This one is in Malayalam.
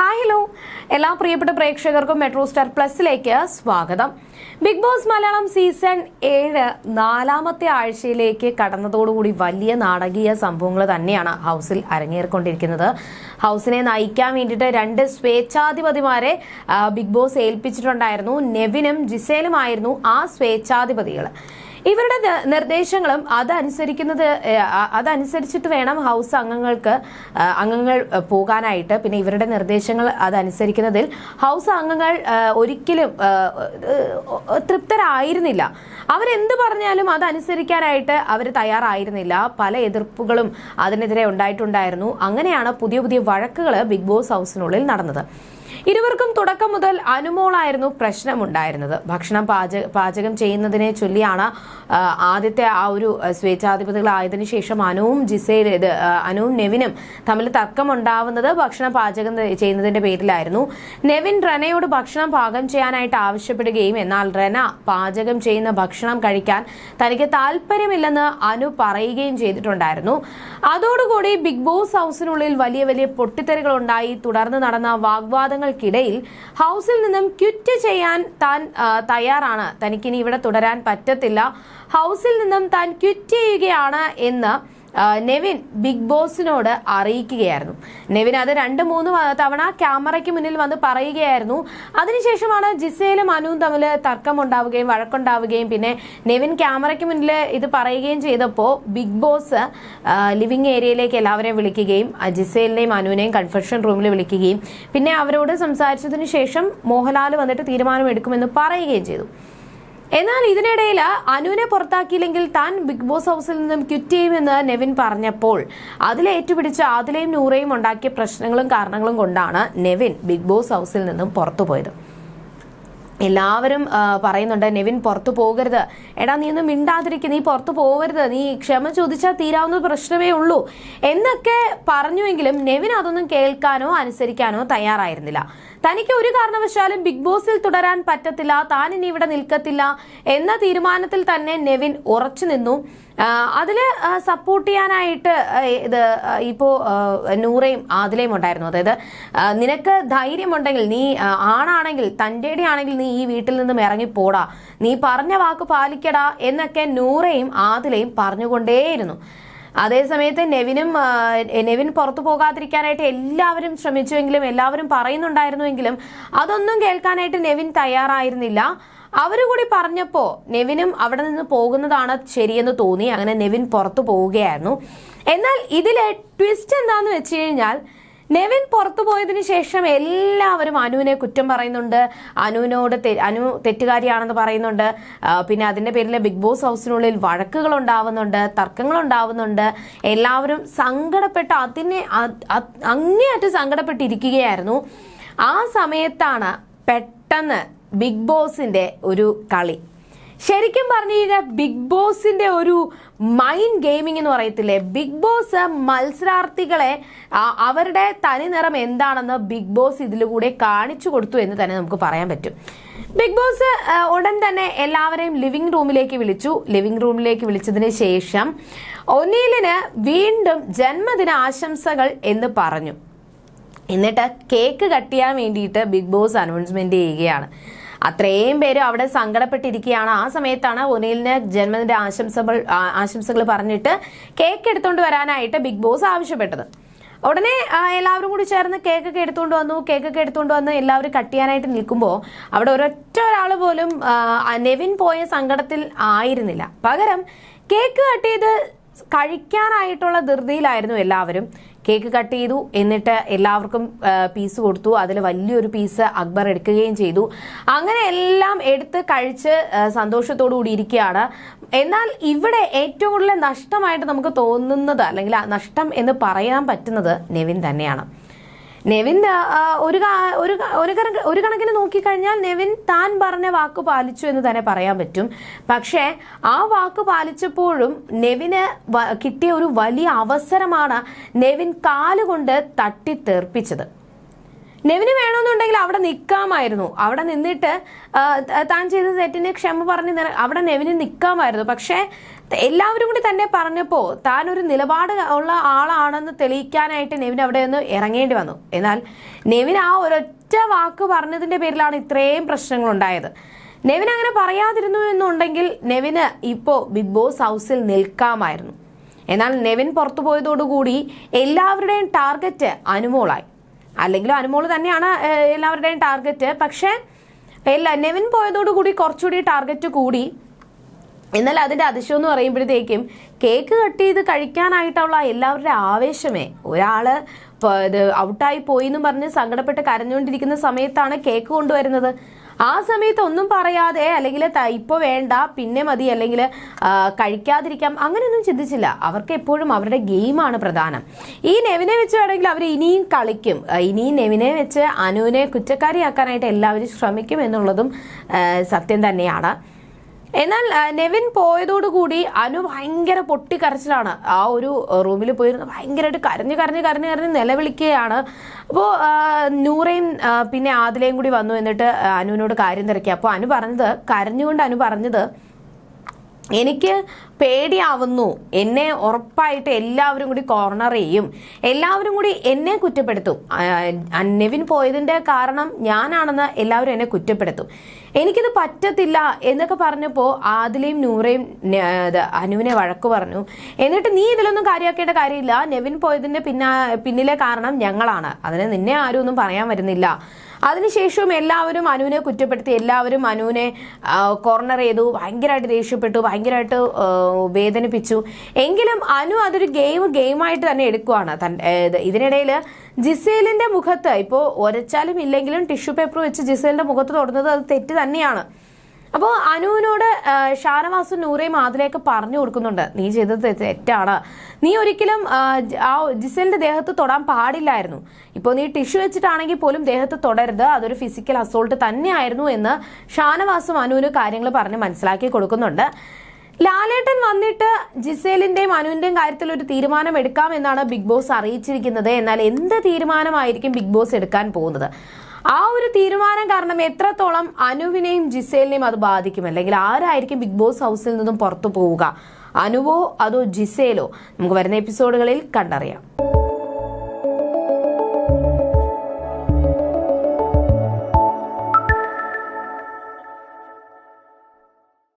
ഹായ് ഹലോ എല്ലാ പ്രിയപ്പെട്ട പ്രേക്ഷകർക്കും മെട്രോ സ്റ്റാർ പ്ലസിലേക്ക് സ്വാഗതം. ബിഗ് ബോസ് മലയാളം സീസൺ ഏഴ് നാലാമത്തെ ആഴ്ചയിലേക്ക് കടന്നതോടുകൂടി വലിയ നാടകീയ സംഭവങ്ങൾ തന്നെയാണ് ഹൗസിൽ അരങ്ങേറിക്കൊണ്ടിരിക്കുന്നത്. ഹൗസിനെ നയിക്കാൻ വേണ്ടിയിട്ട് രണ്ട് സ്വേച്ഛാധിപതിമാരെ ബിഗ് ബോസ് ഏൽപ്പിച്ചിട്ടുണ്ടായിരുന്നു. നെവിനും ജിസേലും ആയിരുന്നു ആ സ്വേച്ഛാധിപതികൾ ഇവരുടെ നിർദ്ദേശങ്ങളും അതനുസരിക്കുന്നത് അതനുസരിച്ചിട്ട് വേണം ഹൗസ് അംഗങ്ങൾക്ക് അംഗങ്ങൾ പോകാനായിട്ട്. പിന്നെ ഇവരുടെ നിർദ്ദേശങ്ങൾ അതനുസരിക്കുന്നതിൽ ഹൗസ് അംഗങ്ങൾ ഒരിക്കലും തൃപ്തരായിരുന്നില്ല. അവരെന്ത് പറഞ്ഞാലും അതനുസരിക്കാനായിട്ട് അവർ തയ്യാറായിരുന്നില്ല. പല എതിർപ്പുകളും അതിനെതിരെ ഉണ്ടായിട്ടുണ്ടായിരുന്നു. അങ്ങനെയാണ് പുതിയ പുതിയ വഴക്കുകൾ ബിഗ് ബോസ് ഹൗസിനുള്ളിൽ നടന്നത്. ഇരുവർക്കും തുടക്കം മുതൽ അനുമോളായിരുന്നു പ്രശ്നമുണ്ടായിരുന്നത്. ഭക്ഷണം പാചക പാചകം ചെയ്യുന്നതിനെ ചൊല്ലിയാണ് ആദ്യത്തെ ആ ഒരു സ്വേച്ഛാധിപതികളായതിനു ശേഷം അനുവും ജിസയിൽ അനുവും നെവിനും തമ്മിൽ തർക്കമുണ്ടാവുന്നത് ഭക്ഷണം പാചകം ചെയ്യുന്നതിന്റെ പേരിലായിരുന്നു. നെവിൻ റെനയോട് ഭക്ഷണം പാകം ചെയ്യാനായിട്ട് ആവശ്യപ്പെടുകയും എന്നാൽ റെന പാചകം ചെയ്യുന്ന ഭക്ഷണം കഴിക്കാൻ തനിക്ക് താല്പര്യമില്ലെന്ന് അനു പറയുകയും ചെയ്തിട്ടുണ്ടായിരുന്നു. അതോടുകൂടി ബിഗ് ബോസ് ഹൗസിനുള്ളിൽ വലിയ വലിയ പൊട്ടിത്തെറികൾ ഉണ്ടായി തുടർന്ന് നടന്ന വാഗ്വാദങ്ങൾക്കിടയിൽ ഹൗസിൽ നിന്നും ക്വിറ്റ് ചെയ്യാൻ താൻ തയ്യാറാണ്. തനിക്കിനി ഇവിടെ തുടരാൻ പറ്റത്തില്ല. ഹൗസിൽ നിന്നും താൻ ക്വിറ്റ് ചെയ്യുകയാണ് എന്ന് നെവിൻ ബിഗ് ബോസിനോട് അറിയിക്കുകയായിരുന്നു. നെവിൻ അത് രണ്ട് മൂന്ന് തവണ ക്യാമറയ്ക്ക് മുന്നിൽ വന്ന് പറയുകയായിരുന്നു. അതിനുശേഷമാണ് ജിസയിലും അനുവും തമ്മിൽ തർക്കമുണ്ടാവുകയും വഴക്കുണ്ടാവുകയും പിന്നെ നെവിൻ ക്യാമറയ്ക്ക് മുന്നിൽ ഇത് പറയുകയും ചെയ്തപ്പോൾ ബിഗ് ബോസ് ലിവിങ് ഏരിയയിലേക്ക് എല്ലാവരെയും വിളിക്കുകയും ജിസയിലിനെയും അനുവിനെയും കൺഫെഷൻ റൂമിൽ വിളിക്കുകയും പിന്നെ അവരോട് സംസാരിച്ചതിന് ശേഷം മോഹൻലാൽ വന്നിട്ട് തീരുമാനമെടുക്കുമെന്ന് പറയുകയും ചെയ്തു. എന്നാൽ ഇതിനിടയിൽ അനുവിനെ പുറത്താക്കിയില്ലെങ്കിൽ താൻ ബിഗ് ബോസ് ഹൗസിൽ നിന്നും ക്വിറ്റ് ചെയ്യുമെന്ന് നെവിൻ പറഞ്ഞപ്പോൾ അതിലേറ്റുപിടിച്ച് ആദിലയും നൂറയും ഉണ്ടാക്കിയ പ്രശ്നങ്ങളും കാരണങ്ങളും കൊണ്ടാണ് നെവിൻ ബിഗ് ബോസ് ഹൗസിൽ നിന്നും പുറത്തുപോയത് എല്ലാവരും പറയുന്നുണ്ട് നെവിൻ പുറത്തു പോകരുത്. എടാ നീ ഒന്നും മിണ്ടാതിരിക്കുക നീ പുറത്തു പോകരുത്. നീ ക്ഷമ ചോദിച്ചാൽ തീരാവുന്ന പ്രശ്നമേ ഉള്ളൂ. എന്നൊക്കെ പറഞ്ഞുവെങ്കിലും നെവിൻ അതൊന്നും കേൾക്കാനോ അനുസരിക്കാനോ തയ്യാറായിരുന്നില്ല. തനിക്ക് ഒരു കാരണവശാലും ബിഗ് ബോസിൽ തുടരാൻ പറ്റത്തില്ല താൻ ഇനി ഇവിടെ നിൽക്കത്തില്ല എന്ന തീരുമാനത്തിൽ തന്നെ നെവിൻ ഉറച്ചു നിന്നു. അതിൽ സപ്പോർട്ട് ചെയ്യാനായിട്ട് ഇത് ഇപ്പോൾ നൂറയും ആദിലയും ഉണ്ടായിരുന്നു. അതായത് നിനക്ക് ധൈര്യമുണ്ടെങ്കിൽ നീ ആണാണെങ്കിൽ തന്റെ ആണെങ്കിൽ നീ ഈ വീട്ടിൽ നിന്നും ഇറങ്ങിപ്പോടാ നീ പറഞ്ഞ വാക്ക് പാലിക്കടാ എന്നൊക്കെ നൂറയും ആദിലയും പറഞ്ഞുകൊണ്ടേയിരുന്നു. അതേസമയത്ത് നെവിനും നെവിൻ പുറത്തു പോകാതിരിക്കാനായിട്ട് എല്ലാവരും ശ്രമിച്ചുവെങ്കിലും എല്ലാവരും പറയുന്നുണ്ടായിരുന്നുവെങ്കിലും അതൊന്നും കേൾക്കാനായിട്ട് നെവിൻ തയ്യാറായിരുന്നില്ല. അവർ കൂടി പറഞ്ഞപ്പോൾ നെവിനും അവിടെ നിന്ന് പോകുന്നതാണ് ശരിയെന്ന് തോന്നി. അങ്ങനെ നെവിൻ പുറത്തു പോവുകയായിരുന്നു. എന്നാൽ ഇതിലെ ട്വിസ്റ്റ് എന്താന്ന് വെച്ച് കഴിഞ്ഞാൽ നെവിൻ പുറത്തു പോയതിനു ശേഷം എല്ലാവരും അനുവിനെ കുറ്റം പറയുന്നുണ്ട്. അനുവിനോട് അനു തെറ്റുകാരിയാണെന്ന് പറയുന്നുണ്ട്. പിന്നെ അതിന്റെ പേരിൽ ബിഗ് ബോസ് ഹൗസിനുള്ളിൽ വഴക്കുകൾ ഉണ്ടാവുന്നുണ്ട് തർക്കങ്ങൾ ഉണ്ടാവുന്നുണ്ട് എല്ലാവരും സങ്കടപ്പെട്ട് അതിനെ അങ്ങേയറ്റം സങ്കടപ്പെട്ടിരിക്കുകയായിരുന്നു. ആ സമയത്താണ് പെട്ടെന്ന് ബിഗ് ബോസിന്റെ ഒരു കളി. ശരിക്കും പറഞ്ഞു കഴിഞ്ഞാൽ ബിഗ് ബോസിന്റെ ഒരു മൈൻഡ് ഗെയിമിംഗ് എന്ന് പറയത്തില്ലേ? ബിഗ് ബോസ് മത്സരാർത്ഥികളെ അവരുടെ തനി നിറം എന്താണെന്ന് ബിഗ് ബോസ് ഇതിലൂടെ കാണിച്ചു കൊടുത്തു എന്ന് തന്നെ നമുക്ക് പറയാൻ പറ്റും. ബിഗ് ബോസ് ഉടൻ തന്നെ എല്ലാവരെയും ലിവിംഗ് റൂമിലേക്ക് വിളിച്ചു. ലിവിംഗ് റൂമിലേക്ക് വിളിച്ചതിന് ശേഷം ഒനീലിന് വീണ്ടും ജന്മദിന ആശംസകൾ എന്ന് പറഞ്ഞു. എന്നിട്ട് കേക്ക് കട്ട് ചെയ്യാൻ വേണ്ടിയിട്ട് ബിഗ് ബോസ് അനൗൺസ്മെന്റ് ചെയ്യുകയാണ്. അത്രയും പേര് അവിടെ സങ്കടപ്പെട്ടിരിക്കുകയാണ്. ആ സമയത്താണ് ഒനിലിന് ജന്മദിന ആശംസകൾ ആശംസകൾ പറഞ്ഞിട്ട് കേക്ക് എടുത്തുകൊണ്ട് വരാനായിട്ട് ബിഗ് ബോസ് ആവശ്യപ്പെട്ടത്. ഉടനെ എല്ലാവരും കൂടി ചേർന്ന് കേക്കൊക്കെ എടുത്തുകൊണ്ട് വന്നു. കേക്കൊക്കെ എടുത്തുകൊണ്ട് വന്ന് എല്ലാവരും കട്ട് ചെയ്യാനായിട്ട് നിൽക്കുമ്പോൾ അവിടെ ഒരൊറ്റ ഒരാൾ പോലും നെവിൻ പോയ സങ്കടത്തിൽ ആയിരുന്നില്ല. പകരം കേക്ക് കട്ട് ചെയ്ത് കഴിക്കാനായിട്ടുള്ള ധൃതിയിലായിരുന്നു എല്ലാവരും. കേക്ക് കട്ട് ചെയ്തു. എന്നിട്ട് എല്ലാവർക്കും പീസ് കൊടുത്തു. അതിൽ വലിയൊരു പീസ് അക്ബർ എടുക്കുകയും ചെയ്തു. അങ്ങനെ എല്ലാം എടുത്ത് കഴിച്ച് സന്തോഷത്തോടു കൂടി ഇരിക്കുകയാണ്. എന്നാൽ ഇവിടെ ഏറ്റവും കൂടുതൽ നഷ്ടമായിട്ട് നമുക്ക് തോന്നുന്നത് അല്ലെങ്കിൽ നഷ്ടം എന്ന് പറയാൻ പറ്റുന്നത് നെവിൻ തന്നെയാണ്. നെവിൻ ഒരു ഒരു ഒരു കണക്കിന് നോക്കിക്കഴിഞ്ഞാൽ നെവിൻ താൻ പറഞ്ഞ വാക്ക് പാലിച്ചു എന്ന് തന്നെ പറയാൻ പറ്റും. പക്ഷേ ആ വാക്ക് പാലിച്ചപ്പോഴും നെവിന് കിട്ടിയ ഒരു വലിയ അവസരമാണ് നെവിൻ കാലുകൊണ്ട് തട്ടിത്തെറിപ്പിച്ചത്. നെവിന് വേണമെന്നുണ്ടെങ്കിൽ അവിടെ നിൽക്കാമായിരുന്നു അവിടെ നിന്നിട്ട് താൻ ചെയ്ത തെറ്റിന് ക്ഷമ പറഞ്ഞ് അവിടെ നെവിന് നിൽക്കാമായിരുന്നു പക്ഷേ എല്ലാവരും കൂടി തന്നെ പറഞ്ഞപ്പോൾ താൻ ഒരു നിലപാട് ഉള്ള ആളാണെന്ന് തെളിയിക്കാനായിട്ട് നെവിൻ അവിടെ നിന്ന് ഇറങ്ങേണ്ടി വന്നു. എന്നാൽ നെവിൻ ആ ഒരൊറ്റ വാക്ക് പറഞ്ഞതിന്റെ പേരിലാണ് ഇത്രയും പ്രശ്നങ്ങൾ ഉണ്ടായത്. നെവിൻ അങ്ങനെ പറയാതിരുന്നു എന്നുണ്ടെങ്കിൽ നെവിന് ഇപ്പോൾ ബിഗ് ബോസ് ഹൗസിൽ നിൽക്കാമായിരുന്നു. എന്നാൽ നെവിൻ പുറത്തു പോയതോടുകൂടി എല്ലാവരുടെയും ടാർഗറ്റ് അനുമോളായി. അല്ലെങ്കിലും അനുമോൾ തന്നെയാണ് എല്ലാവരുടെയും ടാർഗറ്റ്. പക്ഷേ എല്ലാ നെവിൻ പോയതോടുകൂടി കുറച്ചുകൂടി ടാർഗറ്റ് കൂടി എന്നാൽ അതിന്റെ അതിശയം എന്ന് പറയുമ്പോഴത്തേക്കും കേക്ക് കട്ട് ചെയ്ത് കഴിക്കാനായിട്ടുള്ള എല്ലാവരുടെ ആവേശമേ. ഒരാൾ ഇത് ഔട്ടായി പോയി എന്ന് പറഞ്ഞ് സങ്കടപ്പെട്ട് കരഞ്ഞുകൊണ്ടിരിക്കുന്ന സമയത്താണ് കേക്ക് കൊണ്ടുവരുന്നത്. ആ സമയത്ത് ഒന്നും പറയാതെ അല്ലെങ്കിൽ ഇപ്പോൾ വേണ്ട പിന്നെ മതി അല്ലെങ്കിൽ കഴിക്കാതിരിക്കാം അങ്ങനെയൊന്നും ചിന്തിച്ചില്ല. അവർക്ക് എപ്പോഴും അവരുടെ ഗെയിമാണ് പ്രധാനം. ഈ നെവിനെ വെച്ച് വേണമെങ്കിൽ അവർ ഇനിയും കളിക്കും. ഇനിയും നെവിനെ വെച്ച് അനുവിനെ കുറ്റക്കാരിയാക്കാനായിട്ട് എല്ലാവരും ശ്രമിക്കും എന്നുള്ളതും സത്യം തന്നെയാണ്. എന്നാൽ നെവിൻ പോയതോടുകൂടി അനു ഭയങ്കര പൊട്ടിക്കരച്ചിലാണ്. ആ ഒരു റൂമിൽ പോയിരുന്ന് ഭയങ്കരമായിട്ട് കരഞ്ഞു കരഞ്ഞു കരഞ്ഞു കരഞ്ഞ് നിലവിളിക്കുകയാണ്. അപ്പോൾ നൂറയും പിന്നെ ആദിലയും കൂടി വന്നു എന്നിട്ട് അനുവിനോട് കാര്യം തിരക്കി. അപ്പോൾ അനു പറഞ്ഞത് കരഞ്ഞുകൊണ്ട് അനു പറഞ്ഞത് എനിക്ക് പേടിയാവുന്നു. എന്നെ ഉറപ്പായിട്ട് എല്ലാവരും കൂടി കോർണർ ചെയ്യും. എല്ലാവരും കൂടി എന്നെ കുറ്റപ്പെടുത്തും. നെവിൻ പോയതിന്റെ കാരണം ഞാനാണെന്ന് എല്ലാവരും എന്നെ കുറ്റപ്പെടുത്തും. എനിക്കിത് പറ്റത്തില്ല എന്നൊക്കെ പറഞ്ഞപ്പോൾ ആദിലയും നൂറയും അനുവിനെ വഴക്ക് പറഞ്ഞു. എന്നിട്ട് നീ ഇതിലൊന്നും കാര്യമാക്കേണ്ട കാര്യമില്ല. നെവിൻ പോയതിന്റെ പിന്നാ പിന്നിലെ കാരണം ഞങ്ങളാണ്. അതിന് നിന്നെ ആരും ഒന്നും പറയാൻ വരുന്നില്ല. അതിനുശേഷവും എല്ലാവരും അനുവിനെ കുറ്റപ്പെടുത്തി എല്ലാവരും അനുവിനെ കോർണർ ചെയ്തു ഭയങ്കരമായിട്ട് ദേഷ്യപ്പെട്ടു ഭയങ്കരമായിട്ട് വേദനിപ്പിച്ചു. എങ്കിലും അനു അതൊരു ഗെയിം ഗെയിമായിട്ട് തന്നെ എടുക്കുവാണ്. ഇതിനിടയിൽ ജിസേലിന്റെ മുഖത്ത് ഇപ്പോൾ ഒരച്ചാലും ഇല്ലെങ്കിലും ടിഷ്യൂ പേപ്പർ വെച്ച് ജിസേലിന്റെ മുഖത്ത് തൊടുന്നത് അത് തെറ്റ് തന്നെയാണ്. അപ്പോൾ അനുവിനോട് ഷാനവാസും നൂറയും അതിലേക്ക് പറഞ്ഞു കൊടുക്കുന്നുണ്ട്. നീ ചെയ്തത് തെറ്റാണ്. നീ ഒരിക്കലും ആ, ജിസലിന്റെ ദേഹത്ത് തൊടാൻ പാടില്ലായിരുന്നു. ഇപ്പോൾ നീ ടിഷ്യൂ വെച്ചിട്ടാണെങ്കിൽ പോലും ദേഹത്ത് തൊടരുത്. അതൊരു ഫിസിക്കൽ അസോൾട്ട് തന്നെയായിരുന്നു എന്ന് ഷാനവാസും അനുവിന് കാര്യങ്ങൾ പറഞ്ഞ് മനസ്സിലാക്കി കൊടുക്കുന്നുണ്ട്. ലാലേട്ടൻ വന്നിട്ട് ജിസേലിന്റെയും അനുവിന്റെയും കാര്യത്തിൽ ഒരു തീരുമാനം എടുക്കാമെന്നാണ് ബിഗ് ബോസ് അറിയിച്ചിരിക്കുന്നത്. എന്നാൽ എന്ത് തീരുമാനമായിരിക്കും ബിഗ് ബോസ് എടുക്കാൻ പോകുന്നത്? ആ ഒരു തീരുമാനം കാരണം എത്രത്തോളം അനുവിനെയും ജിസേലിനെയും അത് ബാധിക്കും? അല്ലെങ്കിൽ ആരായിരിക്കും ബിഗ് ബോസ് ഹൗസിൽ നിന്നും പുറത്തു പോവുക? അനുവോ അതോ ജിസേലോ? നമുക്ക് വരുന്ന എപ്പിസോഡുകളിൽ കണ്ടറിയാം.